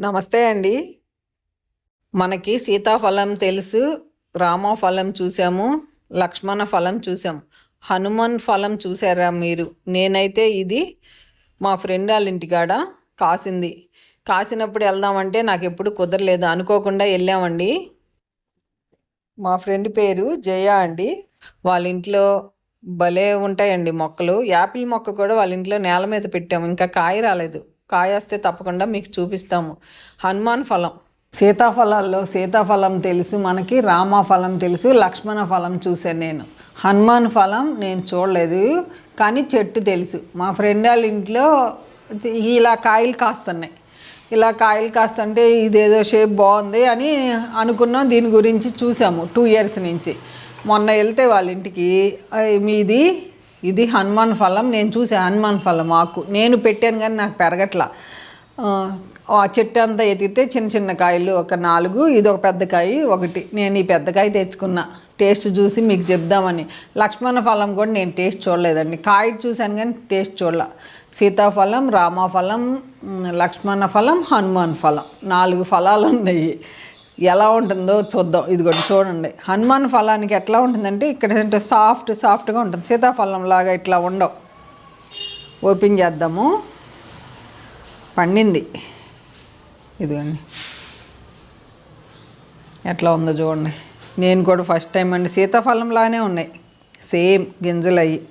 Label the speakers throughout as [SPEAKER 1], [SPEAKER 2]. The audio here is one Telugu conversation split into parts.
[SPEAKER 1] నమస్తే అండి. మనకి సీతాఫలం తెలుసు రామఫలం చూసాము లక్ష్మణ ఫలం చూసాము. హనుమాన్ ఫలం చూసారా మీరు? నేనైతే ఇది మా ఫ్రెండ్ వాళ్ళ ఇంటికాడ కాసింది. కాసినప్పుడు వెళ్దామంటే నాకు ఎప్పుడు కుదరలేదు. అనుకోకుండా వెళ్ళామండి. మా ఫ్రెండ్ పేరు జయ అండి. వాళ్ళ ఇంట్లో భలే ఉంటాయండి మొక్కలు. యాపిల్ మొక్క కూడా వాళ్ళ ఇంట్లో నేల మీద పెట్టాము. ఇంకా కాయ రాలేదు. కాయ వస్తే తప్పకుండా మీకు చూపిస్తాము. హనుమాన్ ఫలం. సీతాఫలాల్లో సీతాఫలం తెలుసు మనకి రామఫలం తెలుసు లక్ష్మణ ఫలం చూశాను నేను. హనుమాన్ ఫలం నేను చూడలేదు కానీ చెట్టు తెలుసు. మా ఫ్రెండ్ వాళ్ళ ఇంట్లో ఇలా కాయలు కాస్తున్నాయి. ఇలా కాయలు కాస్తుంటే ఇదేదో షేప్ బాగుంది అని అనుకున్నాం. దీని గురించి చూసాము టూ ఇయర్స్ నుంచి. మొన్న వెళ్తే వాళ్ళ ఇంటికి మీది ఇది హనుమాన్ ఫలం నేను చూసా హనుమాన్ ఫలం ఆకు. నేను పెట్టాను కానీ నాకు పెరగట్లా. ఆ, చెట్టు అంతా ఎతికితే చిన్న చిన్న కాయలు ఒక నాలుగు ఇది ఒక పెద్ద కాయ ఒకటి. నేను ఈ పెద్ద కాయ తెచ్చుకున్నా. టేస్ట్ చూసి మీకు చెప్దామని. లక్ష్మణ ఫలం కూడా నేను టేస్ట్ చూడలేదండి. కాయ చూశాను కానీ టేస్ట్ చూడలే. సీతాఫలం రామాఫలం లక్ష్మణ ఫలం హనుమాన్ ఫలం. నాలుగు ఫలాలు ఉన్నాయి. ఎలా ఉంటుందో చూద్దాం. ఇదిగోండి చూడండి. హనుమాన్ ఫలానికి ఎట్లా ఉంటుందంటే ఇక్కడ సాఫ్ట్ సాఫ్ట్గా ఉంటుంది. సీతాఫలం లాగా ఇట్లా ఉండవు. ఓపెన్ చేద్దాము. పండింది. ఇదిగోండి. ఎట్లా ఉందో చూడండి. నేను కూడా ఫస్ట్ టైం అండి. సీతాఫలం లానే ఉన్నాయి. సేమ్ గింజలు అయ్యి.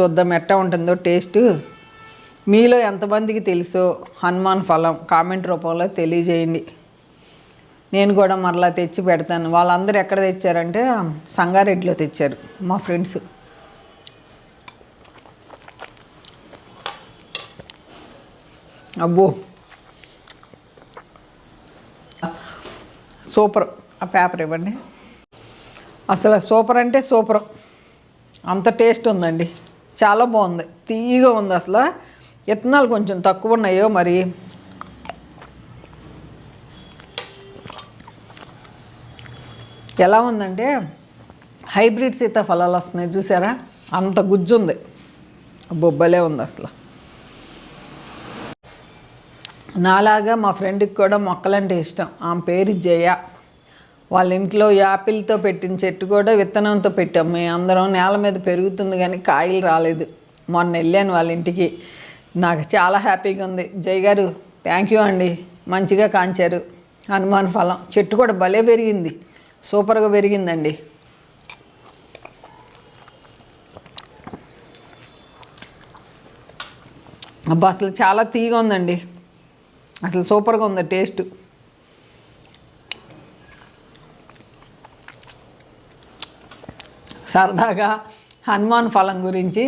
[SPEAKER 1] చూద్దాం ఎట్లా ఉంటుందో టేస్ట్ మీలో ఎంతమందికి తెలుసో హనుమాన్ ఫలం? కామెంట్ రూపంలో తెలియజేయండి. నేను కూడా మరలా తెచ్చి పెడతాను. వాళ్ళందరూ ఎక్కడ తెచ్చారంటే సంగారెడ్డిలో తెచ్చారు మా ఫ్రెండ్స్. అబ్బో! సూపర్. ఆ పేపర్ ఇవ్వండి. అసలు సూపర్ అంటే సూపర్. అంత టేస్ట్ ఉందండి. చాలా బాగుంది. తీయగా ఉంది అసలు. ఇత్తనాలు కొంచెం తక్కువ ఉన్నాయో మరి ఎలా ఉందంటే హైబ్రిడ్ సీతాఫలాలు వస్తున్నాయి చూసారా? అంత గుజ్జుంది. బొబ్బలే ఉంది అసలు. నాలాగా మా ఫ్రెండ్కి కూడా మొక్కలంటే ఇష్టం. ఆమె పేరు జయ. వాళ్ళ ఇంట్లో యాపిల్తో పెట్టిన చెట్టు కూడా విత్తనంతో పెట్టాం. మేము అందరం నేల మీద పెరుగుతుంది కానీ కాయలు రాలేదు. మొన్న వెళ్ళాను వాళ్ళ ఇంటికి. నాకు చాలా హ్యాపీగా ఉంది. జయ గారు థ్యాంక్ యూ అండి. మంచిగా కాంచారు. హనుమాన్ ఫలం. చెట్టు కూడా భలే పెరిగింది. సూపర్గా పెరిగిందండి. అబ్బా అసలు చాలా తీగా ఉందండి. అసలు సూపర్గా ఉంది టేస్ట్. సరదాగా హనుమాన్ ఫలం గురించి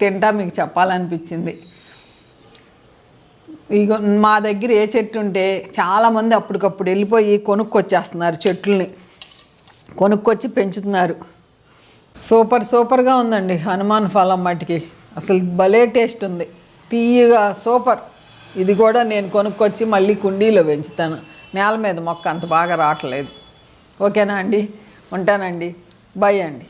[SPEAKER 1] తింటా మీకు చెప్పాలనిపించింది. ఇగో మా దగ్గర ఏ చెట్టు ఉంటే చాలామంది అప్పటికప్పుడు వెళ్ళిపోయి కొనుక్కొచ్చేస్తున్నారు చెట్లని. కొనుక్కొచ్చి పెంచుతున్నారు. సూపర్ సూపర్గా ఉందండి హనుమాన్ ఫలం మట్టికి. అసలు భలే టేస్ట్ ఉంది. తీయగా సూపర్. ఇది కూడా నేను కొనుక్కొచ్చి మళ్ళీ కుండీలో పెంచుతాను. నేల మీద మొక్క అంత బాగా రావట్లేదు. ఓకేనా అండి? ఉంటానండి. బై అండి.